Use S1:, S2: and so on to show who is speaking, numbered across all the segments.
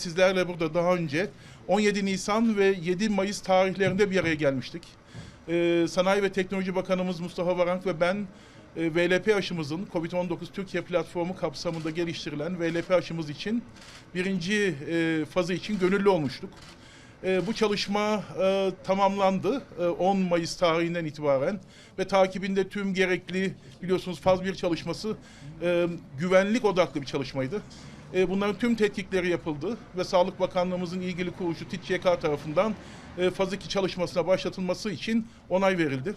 S1: sizlerle burada daha önce 17 Nisan ve 7 Mayıs tarihlerinde bir araya gelmiştik. Ee, Sanayi ve Teknoloji Bakanımız Mustafa Varank ve ben e, VLP aşımızın COVID-19 Türkiye platformu kapsamında geliştirilen VLP aşımız için birinci e, fazı için gönüllü olmuştuk. E, bu çalışma e, tamamlandı e, 10 Mayıs tarihinden itibaren ve takibinde tüm gerekli biliyorsunuz faz bir çalışması e, güvenlik odaklı bir çalışmaydı. E, bunların tüm tetkikleri yapıldı ve Sağlık Bakanlığımızın ilgili kuruluşu TİTÇK tarafından e, faz 2 çalışmasına başlatılması için onay verildi.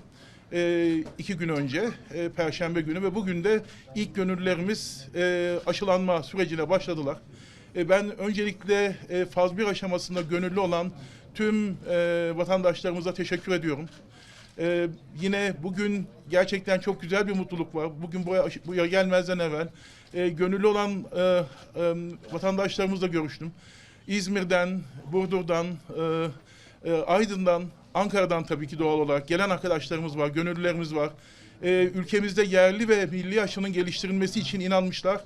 S1: E, iki gün önce, e, Perşembe günü ve bugün de ilk gönüllülerimiz e, aşılanma sürecine başladılar. E, Ben öncelikle e, faz 1 aşamasında gönüllü olan tüm e, vatandaşlarımıza teşekkür ediyorum. E, yine bugün gerçekten çok güzel bir mutluluk var. Bugün buraya, buraya gelmezden evvel e, gönüllü olan e, e, vatandaşlarımızla görüştüm. İzmir'den, Burdur'dan, e, e, Aydın'dan, Ankara'dan tabii ki doğal olarak gelen arkadaşlarımız var, gönüllülerimiz var. E, ülkemizde yerli ve milli aşının geliştirilmesi için inanmışlar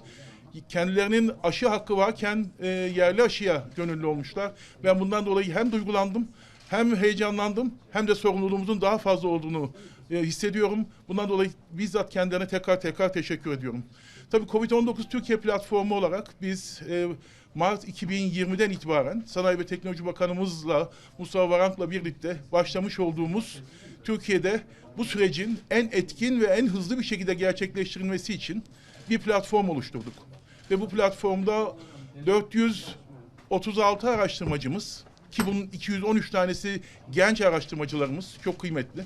S1: kendilerinin aşı hakkı varken e, yerli aşıya gönüllü olmuşlar. Ben bundan dolayı hem duygulandım, hem heyecanlandım, hem de sorumluluğumuzun daha fazla olduğunu e, hissediyorum. Bundan dolayı bizzat kendilerine tekrar tekrar teşekkür ediyorum. Tabii Covid-19 Türkiye platformu olarak biz e, Mart 2020'den itibaren Sanayi ve Teknoloji Bakanımızla Mustafa Varank'la birlikte başlamış olduğumuz Türkiye'de bu sürecin en etkin ve en hızlı bir şekilde gerçekleştirilmesi için bir platform oluşturduk. Ve bu platformda 436 araştırmacımız ki bunun 213 tanesi genç araştırmacılarımız çok kıymetli.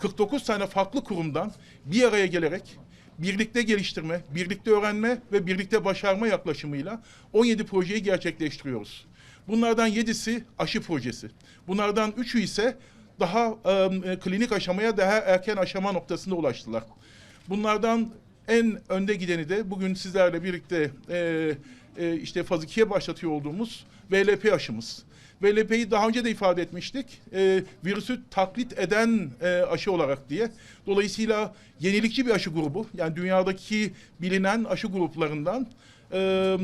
S1: 49 tane farklı kurumdan bir araya gelerek birlikte geliştirme, birlikte öğrenme ve birlikte başarma yaklaşımıyla 17 projeyi gerçekleştiriyoruz. Bunlardan 7'si aşı projesi. Bunlardan 3'ü ise daha e, klinik aşamaya daha erken aşama noktasında ulaştılar. Bunlardan en önde gideni de bugün sizlerle birlikte e, e, işte faz 2'ye başlatıyor olduğumuz VLP aşımız. VLP'yi daha önce de ifade etmiştik. E, virüsü taklit eden e, aşı olarak diye. Dolayısıyla yenilikçi bir aşı grubu. Yani dünyadaki bilinen aşı gruplarından e,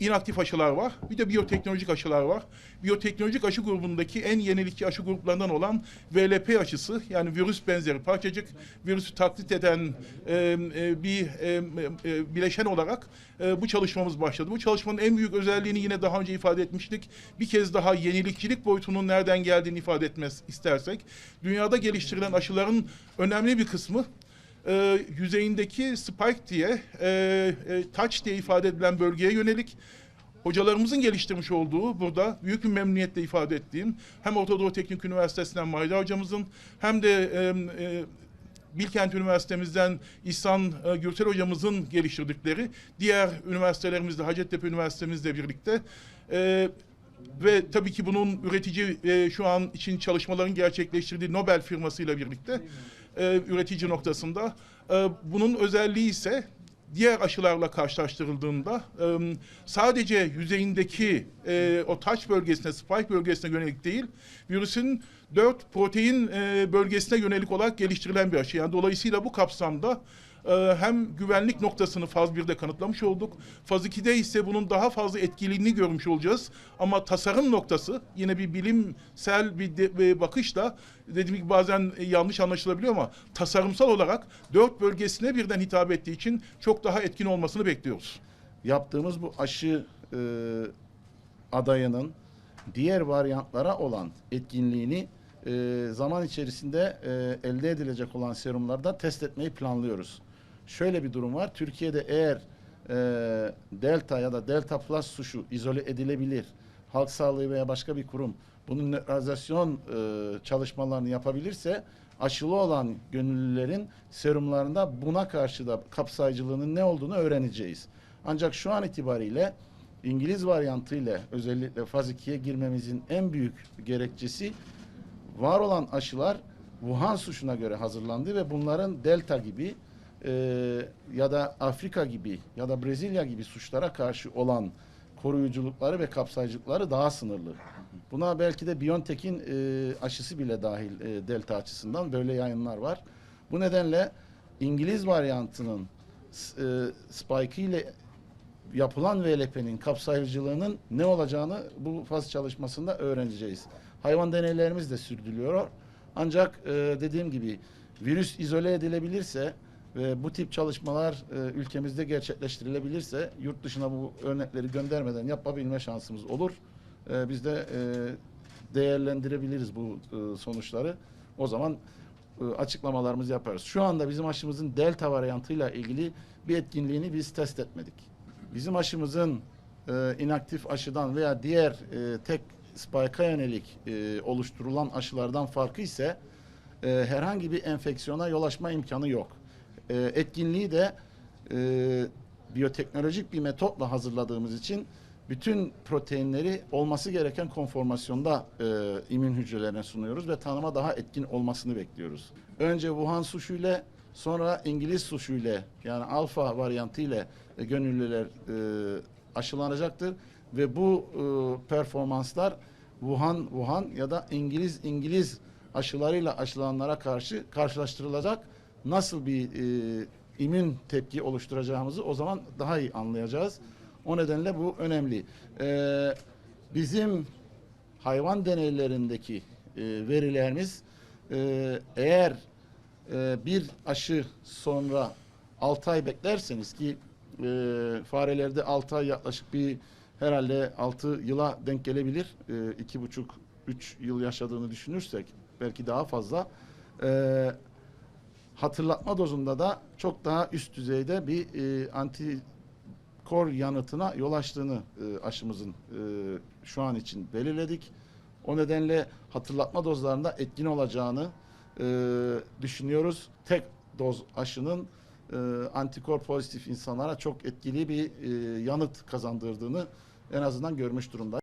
S1: inaktif aşılar var. Bir de biyoteknolojik aşılar var. Biyoteknolojik aşı grubundaki en yenilikçi aşı gruplarından olan VLP aşısı yani virüs benzeri parçacık virüsü taklit eden e, e, bir e, e, bileşen olarak e, bu çalışmamız başladı. Bu çalışmanın en büyük özelliğini yine daha önce ifade etmiştik. Bir kez daha yenilikçilik boyutunun nereden geldiğini ifade etmez istersek. Dünyada geliştirilen aşıların önemli bir kısmı e, yüzeyindeki spike diye, e, e, touch diye ifade edilen bölgeye yönelik hocalarımızın geliştirmiş olduğu burada büyük bir memnuniyetle ifade ettiğim hem Orta Doğu Teknik Üniversitesi'nden Mayda hocamızın hem de e, e, Bilkent Üniversitemizden İhsan e, Gürsel hocamızın geliştirdikleri diğer üniversitelerimizde Hacettepe Üniversitemizle birlikte e, ve tabii ki bunun üretici e, şu an için çalışmaların gerçekleştirdiği Nobel firmasıyla birlikte e, üretici noktasında. E, bunun özelliği ise diğer aşılarla karşılaştırıldığında e, sadece yüzeyindeki e, o taç bölgesine, spike bölgesine yönelik değil, virüsün dört protein e, bölgesine yönelik olarak geliştirilen bir aşı. Yani dolayısıyla bu kapsamda e, hem güvenlik noktasını faz 1'de kanıtlamış olduk. Faz 2'de ise bunun daha fazla etkiliğini görmüş olacağız. Ama tasarım noktası yine bir bilimsel bir, de, bir bakışla dediğim gibi bazen yanlış anlaşılabiliyor ama tasarımsal olarak dört bölgesine birden hitap ettiği için çok daha etkin olmasını bekliyoruz.
S2: yaptığımız bu aşı e, adayının diğer varyantlara olan etkinliğini e, zaman içerisinde e, elde edilecek olan serumlarda test etmeyi planlıyoruz. Şöyle bir durum var. Türkiye'de eğer e, delta ya da delta plus suşu izole edilebilir, halk sağlığı veya başka bir kurum bunun nötralizasyon e, çalışmalarını yapabilirse aşılı olan gönüllülerin serumlarında buna karşı da kapsayıcılığının ne olduğunu öğreneceğiz. Ancak şu an itibariyle İngiliz varyantı ile özellikle faz 2'ye girmemizin en büyük gerekçesi var olan aşılar Wuhan suşuna göre hazırlandı ve bunların delta gibi e, ya da Afrika gibi ya da Brezilya gibi suçlara karşı olan koruyuculukları ve kapsayıcılıkları daha sınırlı. Buna belki de BioNTech'in e, aşısı bile dahil e, delta açısından böyle yayınlar var. Bu nedenle İngiliz varyantının e, spike ile yapılan VLP'nin kapsayıcılığının ne olacağını bu faz çalışmasında öğreneceğiz. Hayvan deneylerimiz de sürdürülüyor. Ancak e, dediğim gibi virüs izole edilebilirse ve bu tip çalışmalar e, ülkemizde gerçekleştirilebilirse yurt dışına bu örnekleri göndermeden yapabilme şansımız olur. E, biz de e, değerlendirebiliriz bu e, sonuçları. O zaman e, açıklamalarımızı yaparız. Şu anda bizim aşımızın delta varyantıyla ilgili bir etkinliğini biz test etmedik. Bizim aşımızın e, inaktif aşıdan veya diğer e, tek spike'a yönelik e, oluşturulan aşılardan farkı ise e, herhangi bir enfeksiyona yol açma imkanı yok. E, etkinliği de e, biyoteknolojik bir metotla hazırladığımız için bütün proteinleri olması gereken konformasyonda e, immün hücrelerine sunuyoruz ve tanıma daha etkin olmasını bekliyoruz. Önce Wuhan suşu ile sonra İngiliz suşu ile yani alfa varyantı ile e, gönüllüler e, aşılanacaktır ve bu e, performanslar Wuhan Wuhan ya da İngiliz İngiliz aşılarıyla aşılananlara karşı karşılaştırılacak nasıl bir e, immün tepki oluşturacağımızı o zaman daha iyi anlayacağız. O nedenle bu önemli. Ee, bizim hayvan deneylerindeki e, verilerimiz e, eğer e, bir aşı sonra 6 ay beklerseniz ki e, farelerde 6 ay yaklaşık bir herhalde 6 yıla denk gelebilir. E, iki buçuk, üç yıl yaşadığını düşünürsek belki daha fazla. E, hatırlatma dozunda da çok daha üst düzeyde bir e, anti kor yanıtına yol açtığını e, aşımızın e, şu an için belirledik. O nedenle hatırlatma dozlarında etkin olacağını e, düşünüyoruz. Tek doz aşının e, antikor pozitif insanlara çok etkili bir e, yanıt kazandırdığını en azından görmüş durumda.